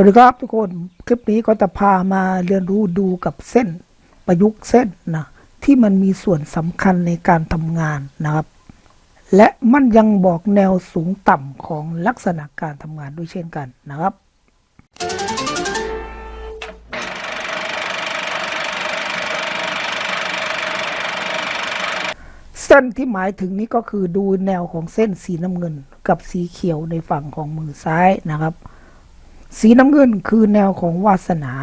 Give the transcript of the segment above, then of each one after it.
วัสดีครับทุกคนคลิปนี้ก็จะพามาเรียนรู้ดูกับเส้นประยุกต์เส้นนะที่มันมีส่วนสำคัญในการทำงานนะครับ และมันยังบอกแนวสูงต่ำของลักษณะการทำงานด้วยเช่นกันนะครับ เส้นที่หมายถึงนี้ก็คือดูแนวของเส้นสีน้ำเงินกับสีเขียวในฝั่งของมือซ้ายนะครับ สีน้ำเงินคือแนวของวาสนา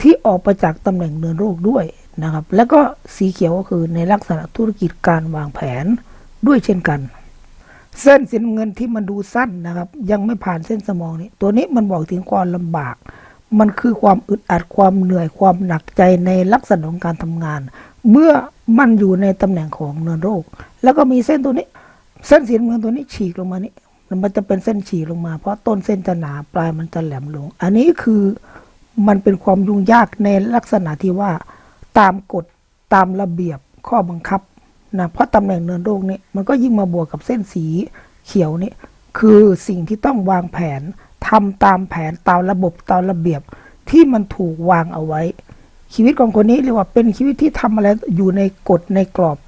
ที่ออกมาจากตำแหน่งเนินโรคด้วยนะครับ แล้วก็สีเขียวก็คือในลักษณะธุรกิจการวางแผนด้วยเช่นกัน เส้นสีน้ำเงินที่มันดูสั้นนะครับ ยังไม่ผ่านเส้นสมองนี้ตัวนี้มันบอกถึงความลำบาก มันคือความอึดอัดความเหนื่อยความหนักใจในลักษณะของการทำงาน เมื่อมันอยู่ในตำแหน่งของเนินโรค แล้วก็มีเส้นตัวนี้ เส้นสีน้ำเงินตัวนี้ฉีกลงมานี่ มันจะเป็นเส้นฉีกลงมา เพราะต้นเส้นจะหนาปลายมันจะแหลมลง อันนี้คือมันเป็นความยุ่งยากในลักษณะที่ว่าตามกฎตามระเบียบข้อบังคับนะเพราะตำแหน่งเนินโรคนี่มันก็ยิ่งมาบวกกับเส้นสีเขียวนี่คือสิ่งที่ต้องวางแผนทำตามแผนตามระบบตามระเบียบที่มันถูกวางเอาไว้ ชีวิตของคนนี้เรียกว่าเป็นชีวิตที่ทำอะไรอยู่ในกฎในกรอบ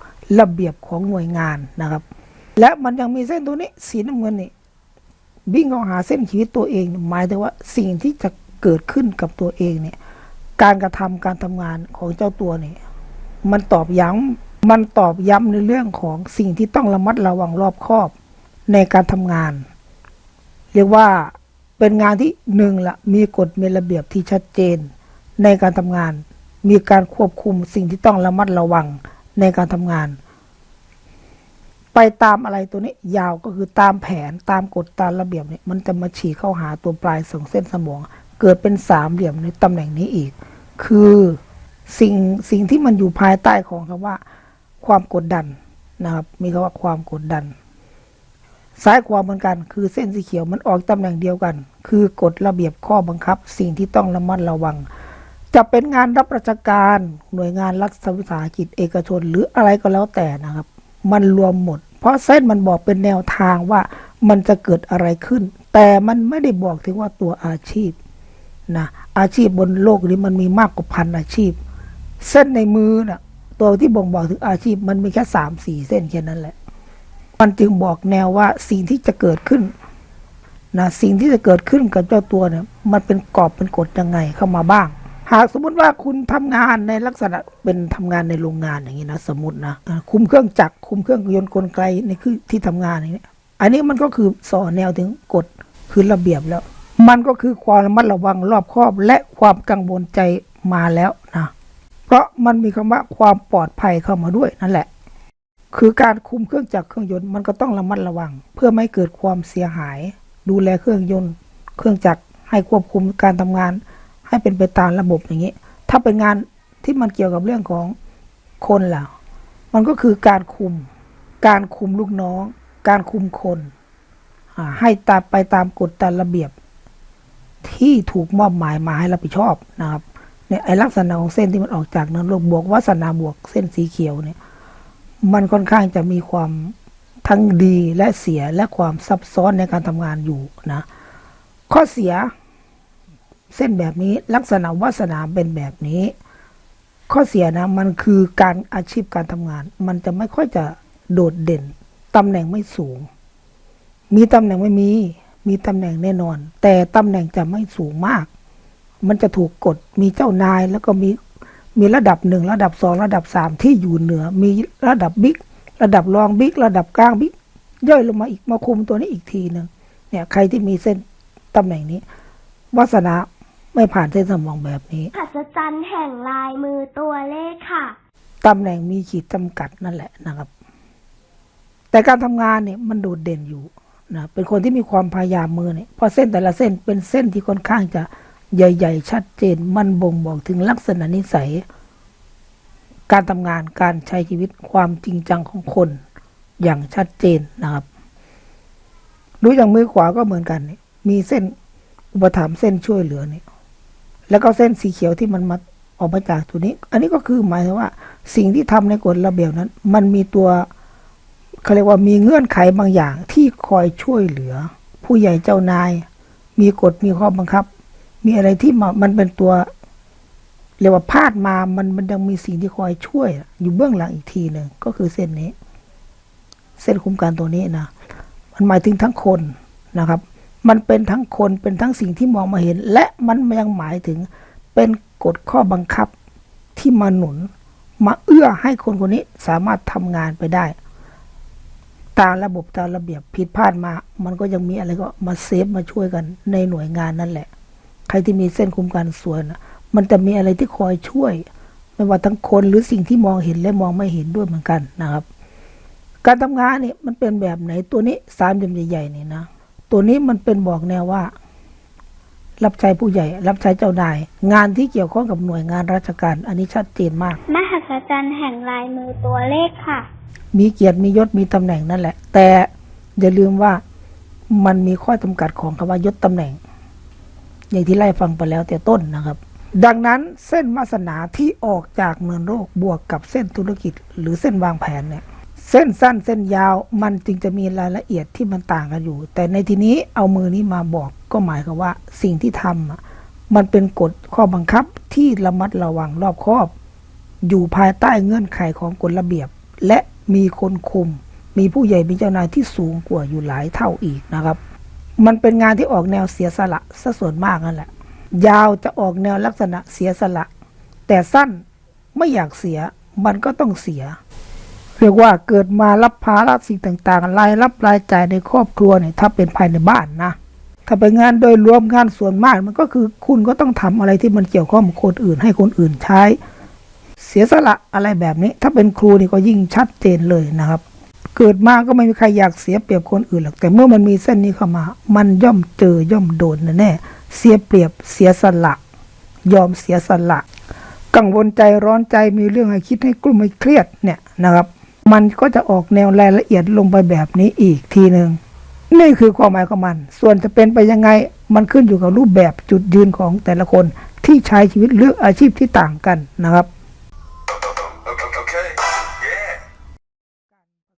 ระเบียบของหน่วยงานนะครับ และมันยังมีเส้นตัวนี้สีน้ำเงินนี่ วิ่งเข้าหาเส้นชีวิตตัวเอง หมายถึงว่าสิ่งที่จะเกิดขึ้นกับตัวเองเนี่ย การกระทำการทำงานของเจ้าตัวเนี่ย มันตอบย้ำมันตอบย้ำในเรื่องของสิ่งที่ต้องระมัดระวังรอบคอบในการทำงาน เรียกว่าเป็นงานที่หนึ่งละมีกฎมีระเบียบที่ชัดเจน ในการทำงาน มีการควบคุมสิ่งที่ต้องระมัดระวังในการทำงาน ไปตามอะไรตัวนี้ยาวก็คือตามแผนตามกฎตามระเบียบเนี่ยมันจะมาฉีกเข้าหาตัวปลายส่งเส้นสมอง เกิดเป็นสามเหลี่ยมในตำแหน่งนี้อีก คือสิ่งสิ่งที่มันอยู่ภายใต้ของคำว่า ความกดดันนะครับมีคำว่าความกดดัน ซ้ายขวาเหมือนกัน คือเส้นสีเขียวมันออกตำแหน่งเดียวกัน คือกฎระเบียบข้อบังคับ สิ่งที่ต้องระมัดระวัง จะเป็นงานรับราชการหน่วยงานรัฐวิสาหกิจเอกชน หรืออะไรก็แล้วแต่นะครับ มันรวมหมด เพราะเส้นมันบอกเป็นแนวทางว่ามันจะเกิดอะไรขึ้น แต่มันไม่ได้บอกถึงว่าตัวอาชีพนะอาชีพบนโลกนี้มันมีมากกว่าพันอาชีพ เส้นในมือน่ะตัวที่บ่งบอกถึงอาชีพมันมีแค่สามสี่เส้นแค่นั้นแหละ มันจึงบอกแนวว่าสิ่งที่จะเกิดขึ้นนะสิ่งที่จะเกิดขึ้นกับเจ้าตัวเนี่ยมันเป็นกรอบเป็นกฎยังไงเข้ามาบ้าง หากสมมุติว่าคุณทำงานในลักษณะเป็นทำงานในโรงงานอย่างนี้นะสมมตินะคุมเครื่องจักรคุมเครื่องยนต์กลไกในคือที่ทำงานอย่างนี้อันนี้มันก็คือสอนแนวถึงกฎคือระเบียบแล้ว มันก็คือความระมัดระวังรอบคอบและความกังวลใจมาแล้วนะเพราะมันมีคำว่าความปลอดภัยเข้ามาด้วยนั่นแหละ คือการคุมเครื่องจักรเครื่องยนต์มันก็ต้องระมัดระวัง เพื่อไม่เกิดความเสียหาย ดูแลเครื่องยนต์ เครื่องจักรให้ควบคุมการทำงาน ให้เป็นไปตามระบบอย่างนี้ ถ้าเป็นงานที่มันเกี่ยวกับเรื่องของคนล่ะ มันก็คือการคุม การคุมลูกน้อง การคุมคน ให้ตามไปตามกฎตามระเบียบ ที่ถูกมอบหมายมาให้รับผิดชอบนะครับเนี่ยไอลักษณะของเส้นที่มันออกจากเนินโลกบวกวัสนาบวกเส้นสีเขียวเนี่ย มันค่อนข้างจะมีความทั้งดีและเสียและความซับซ้อนในการทำงานอยู่นะ ข้อเสีย เส้นแบบนี้ลักษณะวาสนาเป็นแบบนี้ ข้อเสียนะมันคือการอาชีพการทำงาน มันจะไม่ค่อยจะโดดเด่นตำแหน่งไม่สูง มีตำแหน่งไม่มี มีตำแหน่งแน่นอน แต่ตำแหน่งจะไม่สูงมาก มันจะถูกกดมีเจ้านายแล้วก็มีมีระดับหนึ่งระดับสองระดับสามที่อยู่เหนือ มีระดับบิ๊กระดับรองบิ๊กระดับกลางบิ๊กย่อยลงมาอีกมาคุมตัวนี้อีกทีหนึ่งเนี่ย ใครที่มีเส้นตำแหน่งนี้วาสนา ไม่ผ่านเส้นสมองแบบนี้หัศจรรย์แห่งลายมือตัวเลขค่ะตำแหน่งมีขีดจำกัดนั่นแหละนะครับ แต่การทำงานเนี่ยมันโดดเด่นอยู่นะเป็นคนที่มีความพยายามมือเนี่ยเพราะเส้นแต่ละเส้นเป็นเส้นที่ค่อนข้างจะใหญ่ ๆ ชัดเจน มันบ่งบอกถึงลักษณะนิสัย การทำงานการใช้ชีวิตความจริงจังของคนอย่างชัดเจนนะครับดูอย่างมือขวาก็เหมือนกันเนี่ยมีเส้นอุปถัมภ์เส้นช่วยเหลือเนี่ย แล้วก็เส้นสีเขียวที่มันมาออกมาจากตัวนี้ อันนี้ก็คือหมายถึงว่า สิ่งที่ทำในกฎระเบียบนั้น มันมีตัวเขาเรียกว่ามีเงื่อนไขบางอย่างที่คอยช่วยเหลือ ผู้ใหญ่เจ้านาย มีกฎมีข้อบังคับ มีอะไรที่มามันเป็นตัวเรียกว่าพาดมามันมันยังมีสิ่งที่คอยช่วย อยู่เบื้องหลังอีกทีหนึ่งก็คือเส้นนี้ เส้นคุ้มกันตัวนี้นะมันหมายถึงทั้งคนนะครับ มันเป็นทั้งคนเป็นทั้งสิ่งที่มองมาเห็น และมันยังหมายถึงเป็นกฎข้อบังคับที่มาหนุน มาเอื้อให้คนคนนี้สามารถทำงานไปได้ ตามระบบตามระเบียบผิดพลาดมา มันก็ยังมีอะไรก็มาเซฟมาช่วยกันในหน่วยงานนั่นแหละ ใครที่มีเส้นคุมกันส่วนมันจะมีอะไรที่คอยช่วย ไม่ว่าทั้งคนหรือสิ่งที่มองเห็นและมองไม่เห็นด้วยเหมือนกันนะครับ การทำงานนี่มันเป็นแบบไหนตัวนี้สามเหลี่ยมใหญ่ๆนี่นะ ตัวนี้มันเป็นบอกแนวว่า รับใช้ผู้ใหญ่ รับใช้เจ้านาย งานที่เกี่ยวข้องกับหน่วยงานราชการ อันนี้ชัดเจนมาก มหัศจรรย์แห่งลายมือตัวเลขค่ะ มีเกียรติมียศมีตำแหน่งนั่นแหละ แต่อย่าลืมว่ามันมีข้อจำกัดของคำว่ายศตำแหน่ง อย่างที่ไล่ฟังไปแล้วแต่ต้นนะครับ ดังนั้นเส้นวาสนาที่ออกจากเนินโรคบวกกับเส้นธุรกิจ หรือเส้นวางแผนเนี่ย เส้นสั้นเส้นยาวมันจึงจะมีรายละเอียดที่มันต่างกันอยู่ แต่ในทีนี้เอามือนี้มาบอกก็หมายความว่าสิ่งที่ทำมันเป็นกฎข้อบังคับที่ระมัดระวังรอบคอบ อยู่ภายใต้เงื่อนไขของกฎระเบียบ และมีคนคุม มีผู้ใหญ่มีเจ้านายที่สูงกว่าอยู่หลายเท่าอีกนะครับ มันเป็นงานที่ออกแนวเสียสละซะส่วนมากนั่นแหละ ยาวจะออกแนวลักษณะเสียสละ แต่สั้นไม่อยากเสียมันก็ต้องเสีย เรียกว่าเกิดมารับภาระสิ่งต่างๆ รายรับรายจ่ายในครอบครัวเนี่ยถ้าเป็นภายในบ้านนะ ถ้าเป็นงานโดยรวมงานส่วนมากมันก็คือคุณก็ต้องทำอะไรที่มันเกี่ยวข้องกับคนอื่น ให้คนอื่นใช้ เสียสละอะไรแบบนี้ ถ้าเป็นครูนี่ก็ยิ่งชัดเจนเลยนะครับ เกิดมาก็ไม่มีใครอยากเสียเปรียบคนอื่นหรอกแต่เมื่อมันมีเส้นนี้เข้ามา มันย่อมเจอย่อมโดนแน่เสียเปรียบเสียสละ ยอมเสียสละ กังวลใจร้อนใจมีเรื่องให้คิดให้กลุ้มให้เครียดเนี่ยนะครับ มันก็จะออกแนวรายละเอียดลงไปแบบนี้อีกทีหนึ่งนี่คือความหมายของมัน ส่วนจะเป็นไปยังไง มันขึ้นอยู่กับรูปแบบจุดยืนของแต่ละคนที่ใช้ชีวิตเลือกอาชีพที่ต่างกันนะครับ